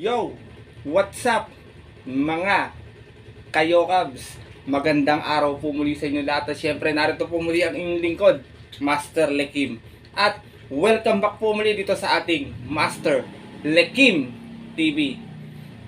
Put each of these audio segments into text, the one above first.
Yo! What's up? Mga kayokabs, magandang araw po muli sa inyo lahat. At syempre, narito po muli ang inyong lingkod, Master Lekim. At welcome back po muli dito sa ating Master Lekim TV.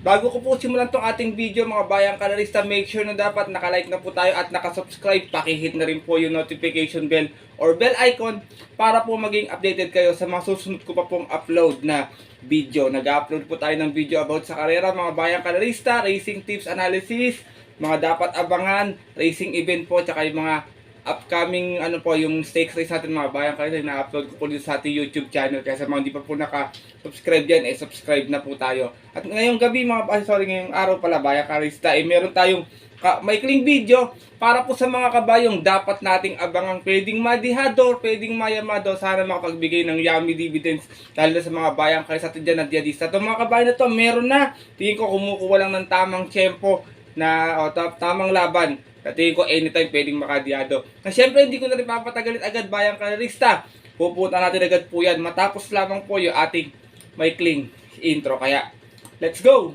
Bago ko po simulan tong ating video mga bayang kanalista, make sure na dapat nakalike na po tayo at nakasubscribe. Pakihit na rin po yung notification bell or bell icon para po maging updated kayo sa mga susunod ko pa pong upload na video. Nag-upload po tayo ng video about sa karera mga bayang kanalista, racing tips analysis, mga dapat abangan, racing event po, tsaka yung mga upcoming ano po yung stakes race natin mga bayan. Kayo na-upload ko po dito sa ating YouTube channel. Kaya sa mga hindi pa po naka-subscribe dyan eh subscribe na po tayo. At ngayong gabi mga ay, sorry ngayong araw pala bayan karista eh meron tayong ka, maikling video para po sa mga kabayong dapat nating abangang pwedeng madihado pwedeng mayamado sana makapagbigay ng yummy dividends dahil sa mga bayang kayo sa atin dyan na diadista itong mga kabayan na to meron na. Tingin ko kumukuha lang ng tamang tiyempo na o, ta- tamang laban Tingin ko anytime pwedeng makadiyado. Na syempre hindi ko na rin papatagalin agad bayang karista. Pupunta natin agad po yan. Matapos lamang po yung ating maikling intro. Kaya, let's go!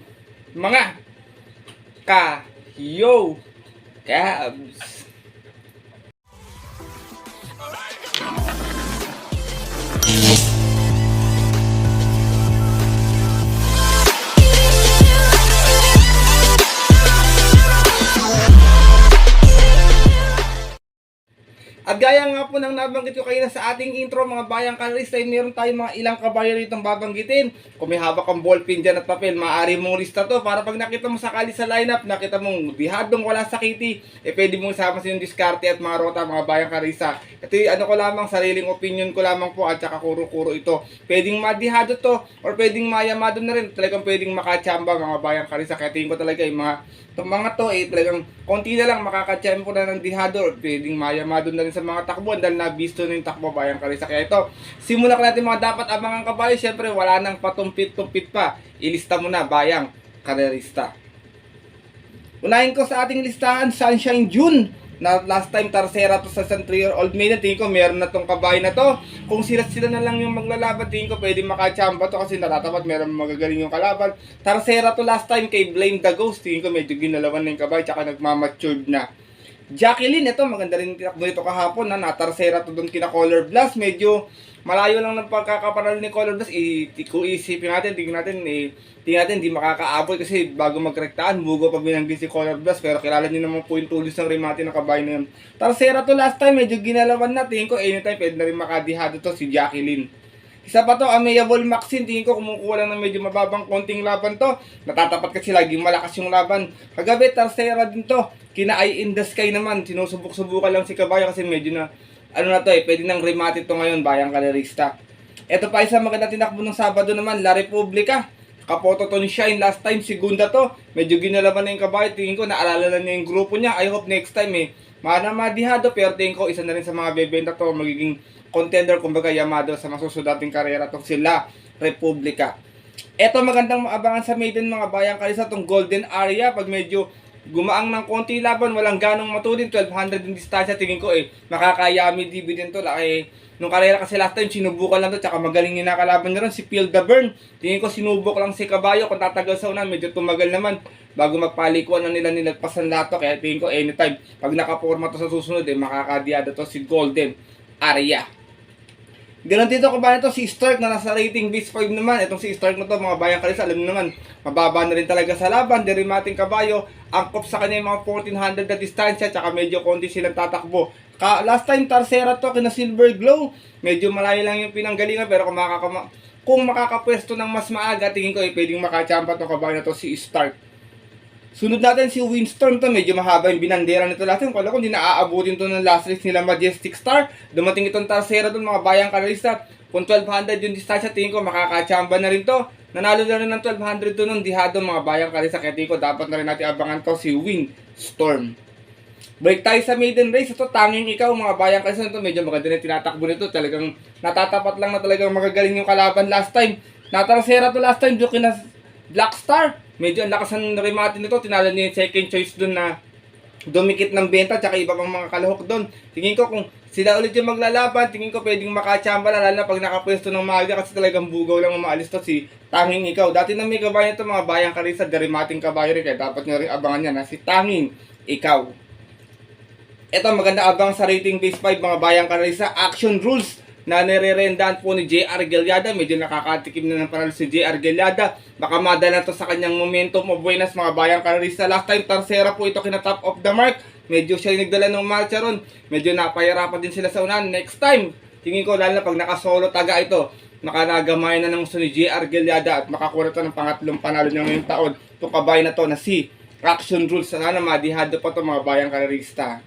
Mga ka-yo! Cabs! At nga po ng nabanggit ko kanina sa ating intro mga bayang kalista, ay meron tayong mga ilang kabayo rito babanggitin. Kung may hawak kang ballpen dyan at papel, maaari mong lista to para pag nakita mo sakali sa lineup, nakita mong bihadong wala sa kitty, eh pwede mong isama sa yung diskarte at mga rota mga bayang kalista. Ito ano ko lamang, sariling opinion ko lamang po at saka kuro-kuro ito. Pwedeng madihado to or pwedeng mayamado na rin. Talagang pwedeng makachamba mga bayang kalista. Kaya tingin ko talaga yung mga Itong mga to eh, talagang konti na lang makakatsempo na ng dihado. Pwedeng mayamado na rin sa mga takbo dahil nabisto na yung takbo bayang karisa. Kaya ito, simulan natin mga dapat abangan kabayo. Siyempre, wala nang patumpit-tumpit pa. Ilista mo na bayang karerista. Unahin ko sa ating listahan, Sunshine June. Na last time Tarsera to sa 3-year-old maiden, tingin ko meron na tong kabayo na to. Kung sila sila na lang yung maglalaban, tingin ko pwede makachamba to kasi natatapat meron magagaling yung kalaban. Tarsera to last time kay Blame the Ghost, tingin ko medyo ginalawan na yung kabayo tsaka nagmamatured na. Jacqueline, ito maganda rin tinakbo nito kahapon na natarsera to doon kina Color Blast. Medyo malayo lang ng pagkakaparal ni Color Blast. I, kung isipin natin, tingnan natin, eh, tingnan natin, hindi makakaabot kasi bago magrektaan, bugo pa binanggit si Color Blast. Pero kilala niyo naman po yung tulis ng remate ng kabayo na yun. Tarsera to last time, medyo ginalawan na. Tingin ko anytime pwede na rin makadihado to si Jacqueline. Isa pa to, Amiable Maxine, tingin ko kumukuha lang ng medyo mababang konting laban to. Natatapat kasi laging malakas yung laban. Kagabi, Tarsera din to. Kina Eye in the Sky naman, sinusubok-subukan lang si Kabayo kasi medyo na, ano na to eh, pwede nang remate to ngayon, bayang kalerista. Ito pa isa maganda tinakbo ng Sabado naman, La Republica. Kapoto to ni Shine last time, segunda to. Medyo ginalaban na yung kabayo. Tingin ko, naalala na niya yung grupo niya. I hope next time eh, mana madihado. Pero tingin ko, isa na rin sa mga bebenta to. Magiging contender, kumbaga Yamado sa masusunod nating karera tong sila, Republika. Ito magandang maabangan sa maiden mga bayang kalisa tong golden area. Pag medyo gumaang ng konti laban, walang ganong matulin, 1200 yung distansya, tingin ko eh, makakayami dividend to. Eh, nung karera kasi last time, sinubukan lang to, tsaka magaling yung nakalaban na rin, si Phil the Burn. Tingin ko sinubok lang si Kabayo, kung tatagal sa unan, medyo tumagal naman. Bago magpalikuan na nila nilagpasan lahat to, kaya tingin ko anytime, pag nakaporma to sa susunod, eh, makakadiada to si Golden Area. Ganon dito ko ba ito si Stark na nasa rating base 5 naman. Itong si Stark na to mga bayang kalisa, alam naman, mababa na rin talaga sa laban. Derimating kabayo, angkop sa kanya yung mga 1400 na distansya, tsaka medyo konti silang tatakbo. Ka last time Tarsera to kina Silver Glow, medyo malayo lang yung pinanggalingan pero kung makakama kung makakapwesto ng mas maaga, tingin ko eh, pwedeng makachampa to kabayo na to si Stark. Sunod natin si Windstorm to, medyo mahaba yung binandera nito natin. Kala ko hindi na aabutin to ng last race nila Majestic Star. Dumating itong Tarsera doon, mga bayang kanalista. Kung 1200 yung distansya, tingin ko makakachamba na rin to. Nanalo na rin ng 1200 to nung dihado mga bayang kanalista. Kaya tingin ko dapat na rin natin abangan to si Windstorm. Break tayo sa maiden race. Ito, tanging ikaw, mga bayang kanalista nito. Medyo maganda na tinatakbo nito. Talagang natatapat lang na talagang magagaling yung kalaban last time. Natarsera to last time, doon kina Black Star. Medyo ang lakas ng remate nito. Tinalo niya yung second choice dun na dumikit ng benta tsaka iba pang mga kalahok doon. Tingin ko kung sila ulit yung maglalaban, tingin ko pwedeng makachamba lalo na pag nakapwesto ng maaga kasi talagang bugaw lang ang maalis to si Tanging ikaw. Dati na may kabayo ito mga bayang karisa, derimating kabayo rin kaya dapat nyo rin abangan yan na si Tanging ikaw. Ito maganda abang sa rating base 5 mga bayang karisa, action rules na nire-rendahan po ni JR Galiada. Medyo nakakatikim na ng panalo si JR Galiada. Baka madala to sa kanyang momentum of buenas mga bayang karista. Last time, Tarsera po ito kina top of the mark. Medyo siya nagdala ng marcha ron. Medyo napahirapan din sila sa unahan. Next time, tingin ko lalo na pag nakasolo taga ito, makanagamay na ng gusto ni JR Galiada at makakuha to ng pangatlong panalo niya ngayong taon. Itong kabay na to na si Action Rules. Sana madihado pa to mga bayang karista.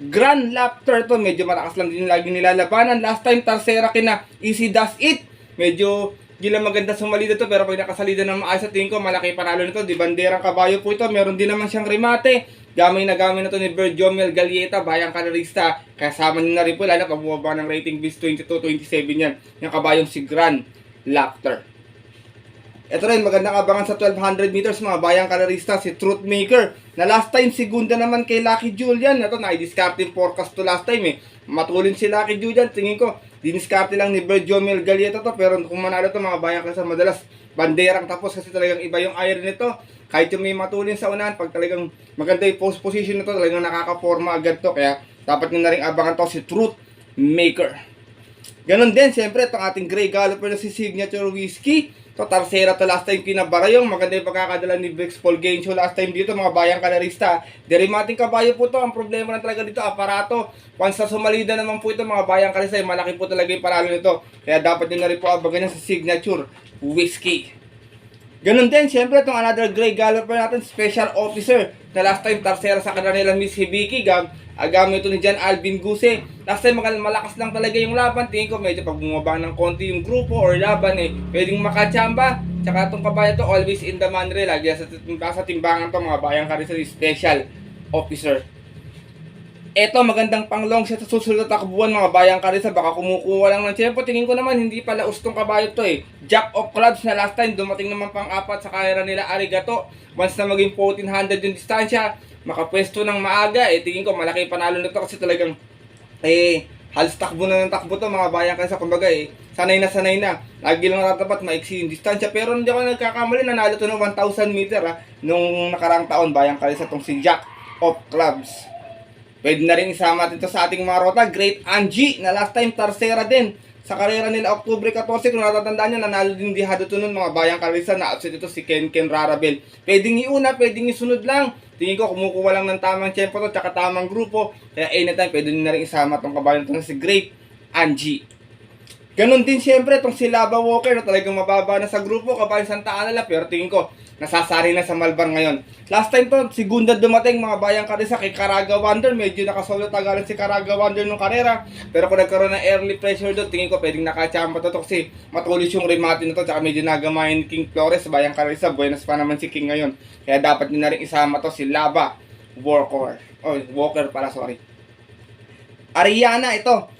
Grand Laughter to, medyo malakas lang din lagi nilalabanan. Last time, Tarsera kina Easy Does It. Medyo di lang maganda sumalida to, pero pag nakasalida ng maayos sa tingin ko, malaki panalo nito. Di banderang kabayo po ito. Meron din naman siyang remate. Gamay na gamay na to ni Berjomel Galieta, bayang karerista. Kasama niyo na rin po, lalo pag bumaba ng rating bis 22-27 yan. Yung kabayong si Grand Laughter. Ito rin, magandang abangan sa 1200 meters mga bayang karerista, si Truth Maker. Na last time, segunda naman kay Lucky Julian. Ito, na-discard forecast to last time eh. Matulin si Lucky Julian, tingin ko, diniskarte lang ni Berjomel Galieta to. Pero kung manalo to mga bayang karerista, madalas banderang tapos kasi talagang iba yung iron nito. Kahit yung may matulin sa unahan, pag talagang maganda yung post position nito, talagang nakakaporma agad to. Kaya dapat nyo na rin abangan to si Truth Maker. Ganon din, siyempre, itong ating Grey Galloper na si Signature Whiskey. To Tarsera to last time kinabara yung maganda yung pagkakadala ni Vex Paul Game Show last time dito mga bayang kanarista. Derimating kabayo po to. Ang problema na talaga dito, aparato. Once na sumalida naman po ito mga bayang kanarista, eh, malaki po talaga yung paralo nito. Kaya dapat nyo na rin po abangan sa Signature Whiskey. Ganon din, siyempre, itong another Grey Galloper natin, Special Officer, na last time Tarsera sa kanila Miss Hibiki, gam, agam ito ni John Alvin Guse. Last time, mal- malakas lang talaga yung laban, tingin ko medyo pag bumaba ng konti yung grupo or laban, eh, pwedeng makachamba. Tsaka itong kabayan to, always in the manre, lagi sa, sa timbangan to, mga bayang karisa, Special Officer. Eto, magandang panglong siya sa susunod na takbuhan mga bayang karisa. Baka kumukuha lang ng tiyempo. Tingin ko naman, hindi pala ustong kabayo to eh. Jack of Clubs na last time, dumating naman pang apat sa karera nila Arigato. Once na maging 1400 yung distansya, makapwesto ng maaga. Eh, tingin ko malaki panalo nito kasi talagang eh, halos takbo na ng takbo to mga bayang karisa. Kumbaga eh, sanay na sanay na. Lagi lang natatapat, maiksi yung distansya. Pero hindi ako nagkakamali, nanalo to ng 1000 meter ha. Nung nakarang taon, bayang karisa tong si Jack of Clubs. Pwede na rin isama dito sa ating mga rota. Great Angie, na last time Tarsera din. Sa karera nila October 14, kung natatandaan nyo, nanalo din di Haduto nun, mga bayang karisa na upset ito si Ken Ken Rarabel. Pwedeng iuna, pwedeng isunod lang. Tingin ko, kumukuha lang ng tamang tempo to, tsaka tamang grupo. Kaya anytime, pwede nyo na rin isama tong kabayan to na si Great Angie. Ganon din siyempre itong si Lava Walker na talagang mababa na sa grupo kabayan Santa Ana pero tingin ko nasasari na sa Malbar ngayon. Last time to, segunda dumating mga bayang karisa kay Caraga Wonder, medyo nakasolo tagalan si Caraga Wonder nung karera. Pero kung nagkaroon ng early pressure doon, tingin ko pwedeng nakachamba to, to kasi matulis yung remate nito tsaka medyo nagamayan King Flores, bayang karisa, buenas pa naman si King ngayon. Kaya dapat nyo na rin isama to si Lava Walker. Oh, Walker pala, sorry. Ariana, ito.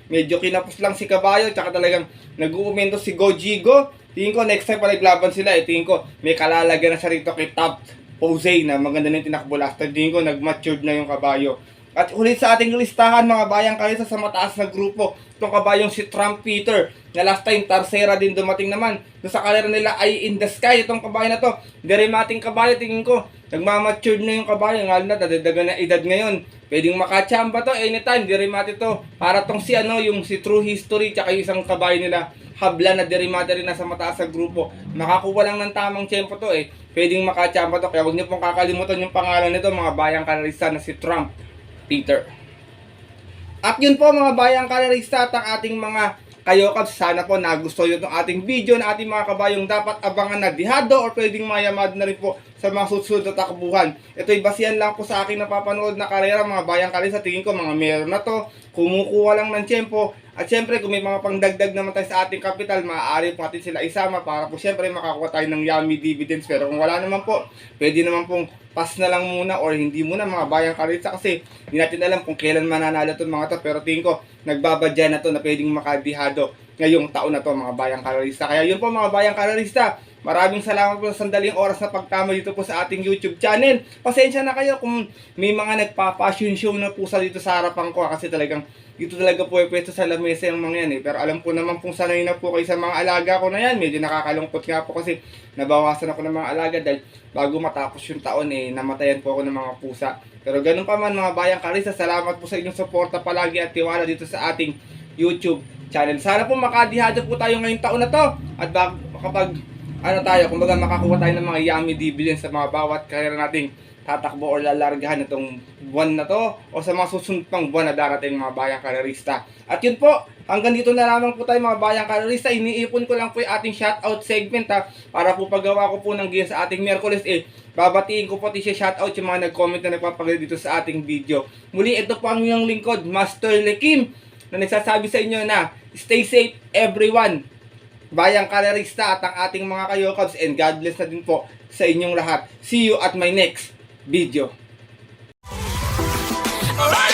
medyo dialista kasi yung quadra nito. Bayang karisa. Kaya dapat nyo na rin abangan to si Ariana. Ito magandang tinakbo last time. Puro ko to. Kala ko nga mananalo. Top Jose na segunda kay Go Gigo. Puro ko to last time sa DD1. Bayang karisa galing doon kay Sophisticated. Medyo kinapos lang si Kabayo. Tsaka talagang nag-uumento si Go Gigo. Tingin ko next time pa naglaban sila. Eh, tingin ko may kalalagyan na siya rito kay Top Jose na maganda na yung tinakbo last time. Tingin ko nag-matured na yung Kabayo. At ulit sa ating listahan mga bayang karisa sa mataas na grupo. Itong kabayong si Trump Peter na last time Tarsera din dumating naman. Doon sa kalera nila ay in the sky itong kabayo na to. Derimating kabayo tingin ko. Nagmamature na yung kabayo. Nga na dadagdagan na edad ngayon. Pwedeng makachamba to anytime. Derimati to. Para tong si ano yung si True History tsaka yung isang kabayo nila. Habla na derimati rin nasa mataas sa grupo. Makakuha lang ng tamang tempo to eh. Pwedeng makachamba to. Kaya huwag niyo pong kakalimutan yung pangalan nito mga bayang kanalista na si Trump Peter. At yun po mga bayang kalarista at ang ating mga kayo Cubs, sana po nagustuhan nyo itong ating video na ating mga kabayong dapat abangan na dihado or pwedeng mayamad na rin po sa mga susunod na takbuhan. Ito'y basihan lang po sa aking napapanood na karera mga bayang kalis sa tingin ko mga meron na to, kumukuha lang ng tiyempo. At syempre kung may mga pangdagdag naman tayo sa ating kapital, maaari po natin sila isama para po syempre makakuha tayo ng yummy dividends. Pero kung wala naman po, pwede naman pong pass na lang muna or hindi muna mga bayang kalisa kasi hindi natin alam kung kailan mananalo itong mga to. Pero tingin ko nagbabadya na to na pwedeng makadihado ngayong taon na to mga bayang kalorista. Kaya yun po mga bayang kalorista, maraming salamat po sa sandaling oras na pagtama dito po sa ating YouTube channel. Pasensya na kayo kung may mga nagpa-fashion show na po sa dito sa harapan ko kasi talagang dito talaga po pwesto sa lamesa yung mga yan eh. Pero alam po naman kung sanay na po kayo sa mga alaga ko na yan. Medyo nakakalungkot nga po kasi nabawasan ako ng mga alaga dahil bago matapos yung taon eh, namatayan po ako ng mga pusa. Pero ganun pa man mga bayang karisa, salamat po sa inyong suporta palagi at tiwala dito sa ating YouTube channel. Sana po makadihado po tayo ngayong taon na to at kapag ano tayo, kumbaga makakuha tayo ng mga yummy dividends sa mga bawat karera nating tatakbo o lalargahan itong buwan na to o sa mga susunod pang buwan na darating mga bayang karerista. At yun po, hanggang dito na lamang po tayo mga bayang karerista. Iniipon ko lang po yung ating shoutout segment ha, para po paggawa ko po ng gear sa ating Merkulis eh, babatiin ko po siya shoutout yung mga nag-comment na nagpapagalit dito sa ating video. Muli, ito po ang inyong lingkod, Master Lekim, na nagsasabi sa inyo na stay safe everyone Bayang Kalerista at ang ating mga kayokabs and God bless na din po sa inyong lahat. See you at my next video. Alright!